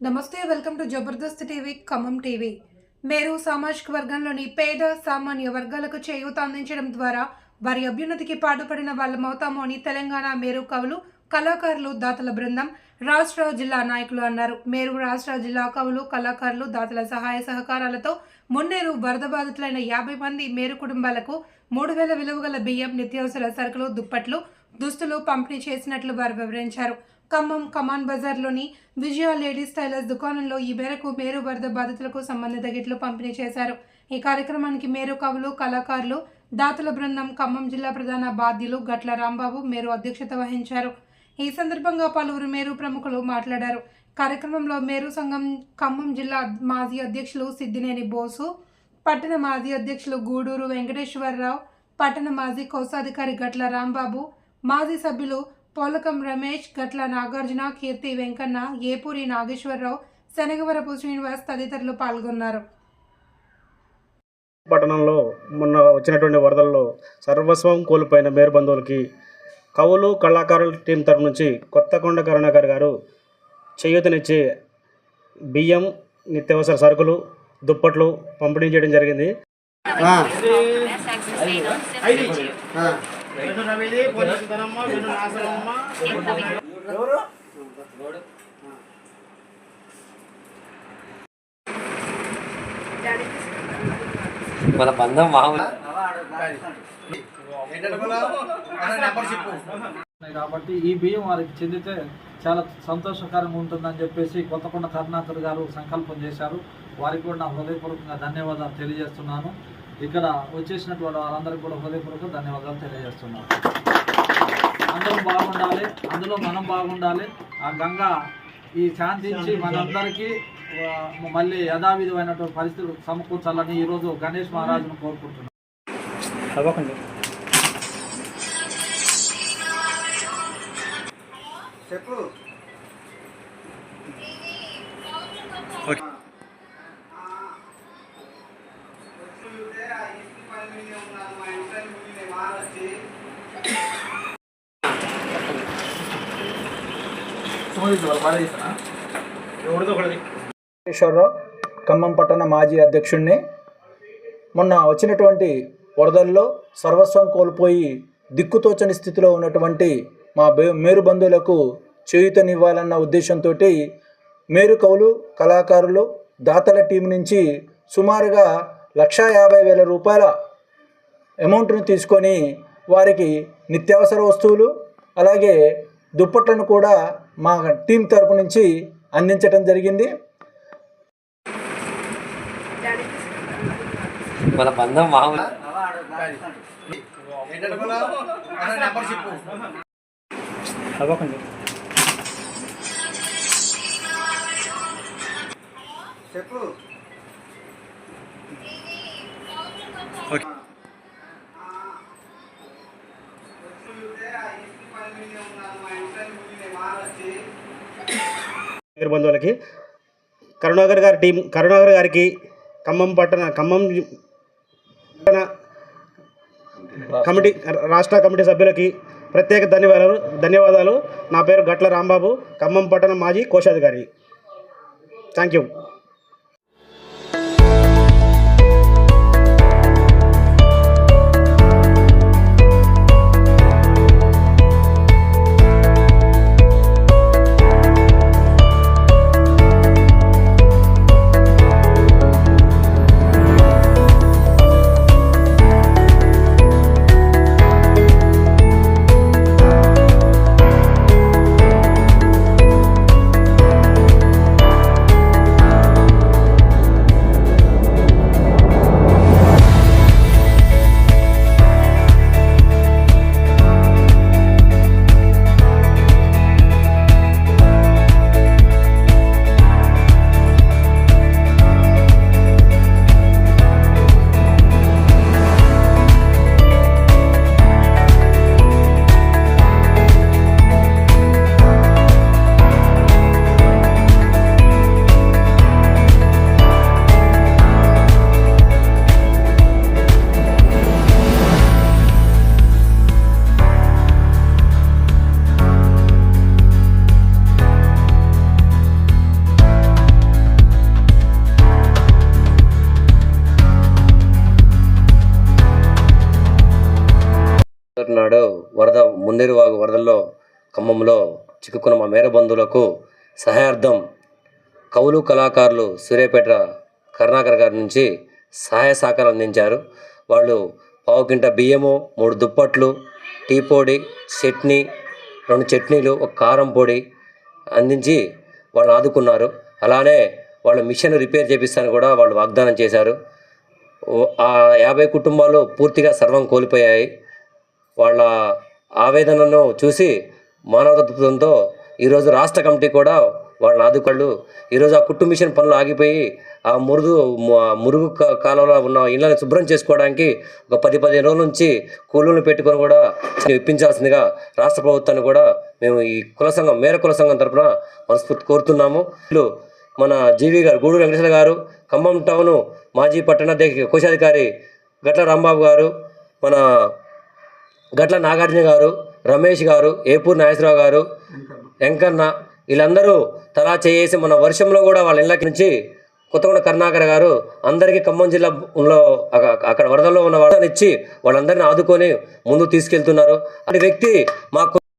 నమస్తే welcome to Jabardasth TV Khammam TV. Meru సామాజిక వర్గంలోని పేద సామాన్య వర్గాలకు చేయూత అందించడం ద్వారా వారి అభ్యున్నతికి పాటుపడిన వాళ్ళమవుతాము అని తెలంగాణ మేరు కవులు కళాకారులు దాతల బృందం రాష్ట్ర జిల్లా నాయకులు అన్నారు. మేరు రాష్ట్ర జిల్లా కవులు కళాకారులు దాతల సహాయ సహకారాలతో మున్నేరు వరద బాధితులైన యాభై మంది మేరు కుటుంబాలకు మూడు వేల విలువగల బియ్యం నిత్యావసర సరుకులు దుప్పట్లు దుస్తులు పంపిణీ చేసినట్లు వారు వివరించారు. ఖమ్మం కమాన్ బజార్లోని విజయ లేడీస్ టైలర్స్ దుకాణంలో ఈ మేరకు మేరు వరద బాధితులకు సంబంధిత గిట్లు పంపిణీ చేశారు. ఈ కార్యక్రమానికి మేరు కవులు కళాకారులు దాతల బృందం ఖమ్మం జిల్లా ప్రధాన బాధ్యులు గట్ల రాంబాబు మేరు అధ్యక్షత వహించారు. ఈ సందర్భంగా పలువురు మేరు ప్రముఖులు మాట్లాడారు. కార్యక్రమంలో మేరు సంఘం ఖమ్మం జిల్లా మాజీ అధ్యక్షులు సిద్దినేని బోసు పట్టణ మాజీ అధ్యక్షులు గూడూరు వెంకటేశ్వరరావు పట్టణ మాజీ కోశాధికారి గట్ల రాంబాబు మాజీ సభ్యులు పోలకం రమేష్ గట్ల నాగార్జున కీర్తి వెంకన్న ఏపూరి నాగేశ్వరరావు శనగవరపు శ్రీనివాస్ తదితరులు పాల్గొన్నారు. పట్టణంలో మొన్న వచ్చినటువంటి వరదల్లో సర్వస్వం కోల్పోయిన మేరు బంధువులకి కవులు కళాకారుల టీం తరపు నుంచి కొత్తకొండ కరుణాకర్ గారు చేయూతనిచ్చి బియ్యం నిత్యావసర సరుకులు దుప్పట్లు పంపిణీ చేయడం జరిగింది. మన బంధం మామూలు. కాబట్టి ఈ బియ్యం వారికి చెందితే చాలా సంతోషకరంగా ఉంటుందని చెప్పేసి కొత్తకొండ కరుణాకర్ గారు సంకల్పం చేశారు. వారికి కూడా నా హృదయపూర్వకంగా ధన్యవాదాలు తెలియజేస్తున్నాను. ఇక్కడ వచ్చేసినటువంటి వారందరికీ కూడా హృదయపూర్వక ధన్యవాదాలు తెలియజేస్తున్నాను. అందరం బాగుండాలి అందులో మనం బాగుండాలి. ఆ గంగ ఈ శాంతించి మనందరికీ మళ్ళీ యథావిధమైనటువంటి పరిస్థితులు సమకూర్చాలని ఈరోజు గణేష్ మహారాజును కోరుకుంటున్నాను వెంకటేశ్వరరావు ఖమ్మం పట్టణ మాజీ అధ్యక్షుడిని మొన్న వచ్చినటువంటి వరదల్లో సర్వస్వం కోల్పోయి దిక్కుతోచని స్థితిలో ఉన్నటువంటి మా మేరు బంధువులకు చేయుతనివ్వాలన్న ఉద్దేశంతో మేరు కవులు కళాకారులు దాతల టీం నుంచి సుమారుగా లక్షా యాభై వేల రూపాయల అమౌంట్ను తీసుకొని వారికి నిత్యావసర వస్తువులు అలాగే దుప్పట్లను కూడా మా టీం తరపు నుంచి అందించడం జరిగింది. మన బంధం మామూలు. పేరు బంధువులకి కరుణాకర్ గారి టీం కరుణాకర్ గారికి ఖమ్మం పట్టణ ఖమ్మం పట్టణ కమిటీ రాష్ట్ర కమిటీ సభ్యులకి ప్రత్యేక ధన్యవాదాలు ధన్యవాదాలు. నా పేరు గట్ల రాంబాబు ఖమ్మం పట్టణ మాజీ కోశాధికారి. థ్యాంక్ యూ ముందేరువాగు వరదల్లో ఖమ్మంలో చిక్కుకున్న మా మేర బంధువులకు సహాయార్థం కవులు కళాకారులు సూర్యాపేట కరుణాకర్ గారి నుంచి సహాయ సహకారం అందించారు. వాళ్ళు పావు కింట బియ్యము మూడు దుప్పట్లు టీ పొడి చట్నీ రెండు చట్నీలు ఒక కారం పొడి అందించి వాళ్ళని ఆదుకున్నారు. అలానే వాళ్ళ మిషన్ రిపేర్ చేపిస్తాను కూడా వాళ్ళు వాగ్దానం చేశారు. ఆ యాభై కుటుంబాలు పూర్తిగా సర్వం కోల్పోయాయి. వాళ్ళ ఆవేదనను చూసి మానవతత్వంతో ఈరోజు రాష్ట్ర కమిటీ కూడా వాళ్ళని ఆదుకోళ్ళు. ఈరోజు ఆ కుట్టు మిషన్ పనులు ఆగిపోయి ఆ మురుగు మురుగు కాలంలో ఉన్న ఇళ్ళని శుభ్రం చేసుకోవడానికి ఒక పది పదిహేను రోజుల నుంచి కూలీలను పెట్టుకొని కూడా ఇప్పించాల్సిందిగా రాష్ట్ర ప్రభుత్వాన్ని కూడా మేము ఈ కుల సంఘం మేర కుల సంఘం తరపున మనస్ఫూర్తి కోరుతున్నాము. వీళ్ళు మన జీవి గారు గూడూరు వెంకటేశ్వర గారు ఖమ్మం టౌను మాజీ పట్టణాధ్యక్ష కోశాధికారి గట్ల రాంబాబు గారు మన గట్ల నాగార్జున గారు రమేష్ గారు ఏపూర్ నాగేశ్వరరావు గారు వెంకన్న వీళ్ళందరూ తలా చేసి మన వర్షంలో కూడా వాళ్ళ ఇళ్ళకి నుంచి కొత్తగూడ కరుణాకర్ గారు అందరికీ ఖమ్మం జిల్లాలో అక్కడ వరదల్లో ఉన్న వాళ్ళని ఇచ్చి వాళ్ళందరినీ ఆదుకొని ముందుకు తీసుకెళ్తున్నారు. అటు వ్యక్తి మాకు